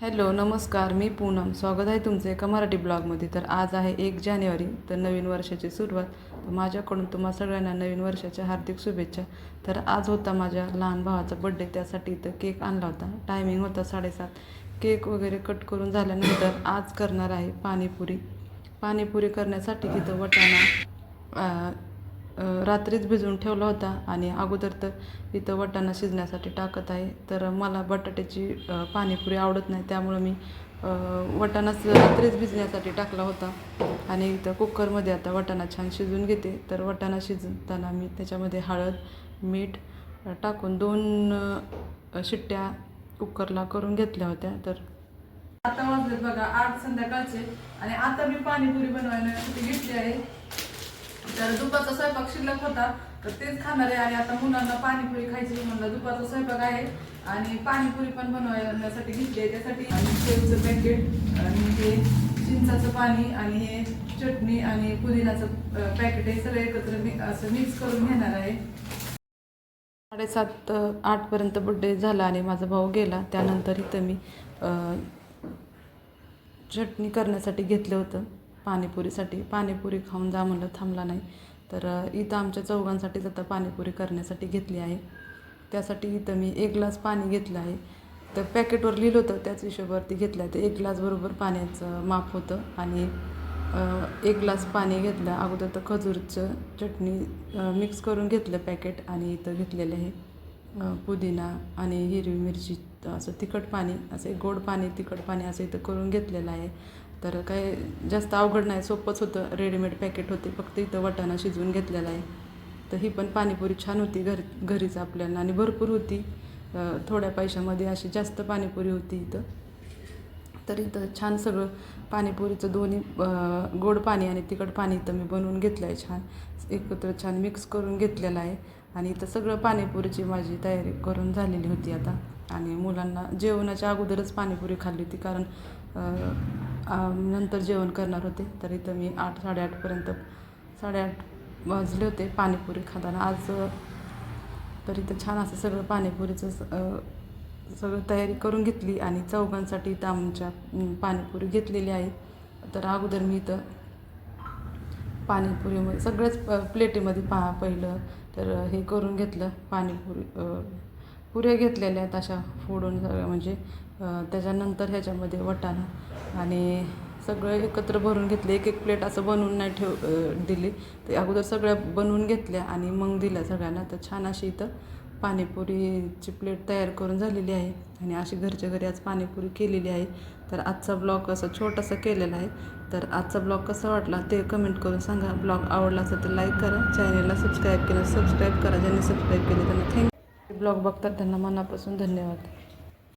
Hello नमस्कार मी पूनम. स्वागत आहे तुमचं एका मराठी ब्लॉगमध्ये. तर आज आहे एक जानेवारी तर नवीन वर्षाची सुरुवात. तर माझ्याकडून तुम्हा सगळ्यांना नवीन वर्षाच्या हार्दिक शुभेच्छा. तर आज होता माझ्या लहान भावाचा बड्डे त्यासाठी इथं केक आणला होता. टायमिंग होता साडेसात. केक वगैरे कट करून झाल्यानंतर आज करणार आहे पाणीपुरी. पाणीपुरी करण्यासाठी इथं वटाणा रात्रीच भिजवून ठेवला होता आणि अगोदर तर इथं वटाणा शिजण्यासाठी टाकत आहे. तर मला बटाट्याची पाणीपुरी आवडत नाही त्यामुळं मी अ, वटाणाच रात्रीच भिजण्यासाठी टाकला होता. आणि इथं कुकरमध्ये आता वटाणा छान शिजून घेते. तर वटाणा शिजताना मी त्याच्यामध्ये हळद मीठ टाकून दोन शिट्ट्या कुकरला करून घेतल्या होत्या. तर आता वाजलेत बघा आठ संध्याकाळचे आणि आता मी पाणीपुरी बनवायला घेतली आहे. तर दुपारचा स्वयंपाक शिल्लक होता तर तेच खाणार आहे आणि आता मुलांना पाणीपुरी खायची म्हणलं दुपारचा स्वयंपाक आहे आणि पाणीपुरी पण बनवण्यासाठी घेतली आहे. त्यासाठी आणि शेवचं पॅकेट आणि हे चिंचाचं पाणी आणि हे चटणी आणि पुदिनाचं पॅकेट हे सगळं एकत्र मी असं मिक्स करून घेणार आहे. साडेसात आठपर्यंत बड्डे झाला आणि माझा भाऊ गेला. त्यानंतर इथं मी चटणी करण्यासाठी घेतलं होतं. पाणीपुरीसाठी. पाणीपुरी खाऊन जा म्हणलं थांबला नाही. तर इथं आमच्या चौघांसाठीच आता पाणीपुरी करण्यासाठी घेतली आहे. त्यासाठी इथं मी एक ग्लास पाणी घेतलं आहे. तर पॅकेटवर लिहिलं होतं त्याच हिशोबावरती घेतलं आहे. तर एक ग्लासबरोबर पाण्याचं माप होतं आणि एक ग्लास पाणी घेतलं. अगोदर तर खजूरचं चटणी मिक्स करून घेतलं पॅकेट आणि इथं घेतलेलं आहे पुदिना आणि हिरवी मिरची असं तिखट पाणी असं गोड पाणी तिखट पाणी असं इथं करून घेतलेलं आहे. तर काय जास्त अवघड नाही सोपंच होतं. रेडीमेड पॅकेट होते फक्त इथं वाटाणा शिजवून घेतलेला आहे. तर ही पण पाणीपुरी छान होती घर घरीच आपल्याला. आणि भरपूर होती. थोड्या पैशामध्ये अशी जास्त पाणीपुरी होती इथं. तर इथं छान सगळं पाणीपुरीचं दोन्ही गोड पाणी आणि तिखट पाणी इथं मी बनवून घेतलं आहे छान. एकत्र छान मिक्स करून घेतलेलं आहे. आणि इथं सगळं पाणीपुरीची माझी तयारी करून झालेली होती आता. आणि मुलांना जेवणाच्या अगोदरच पाणीपुरी खाल्ली होती कारण नंतर जेवण करणार होते. तर इथं मी आठ साडेआठपर्यंत साडेआठ वाजले होते पाणीपुरी खाताना. आज तर इथं छान असं सगळं पाणीपुरीचं सगळं तयारी करून घेतली आणि चौघांसाठी इथं आमच्या पाणीपुरी घेतलेली आहे. तर अगोदर मी इथं पाणीपुरीमध्ये सगळ्याच प प्लेटीमध्ये पहा पहिलं तर हे करून घेतलं पाणीपुरी पुऱ्या घेतलेल्या आहेत अशा फोडून सगळ्या म्हणजे त्याच्यानंतर ह्याच्यामध्ये वटाणा आणि सगळं एकत्र भरून घेतले. एक एक प्लेट असं बनवून नाही ठेव दिली. ते अगोदर सगळ्या बनवून घेतल्या आणि मग दिल्या सगळ्यांना. तर छान अशी इथं पाणीपुरीची प्लेट तयार करून झालेली आहे आणि अशी घरच्या घरी आज पाणीपुरी केलेली आहे. तर आजचा ब्लॉग असा छोटासा केलेला आहे. तर आजचा ब्लॉग कसा वाटला ते कमेंट करून सांगा. ब्लॉग आवडला असेल तर लाईक करा. चॅनलला सबस्क्राईब केलं सबस्क्राईब करा. ज्यांनी सबस्क्राईब केलं त्यांना थँक्यू ब्लॉग बघतात त्यांना मनापासून धन्यवाद.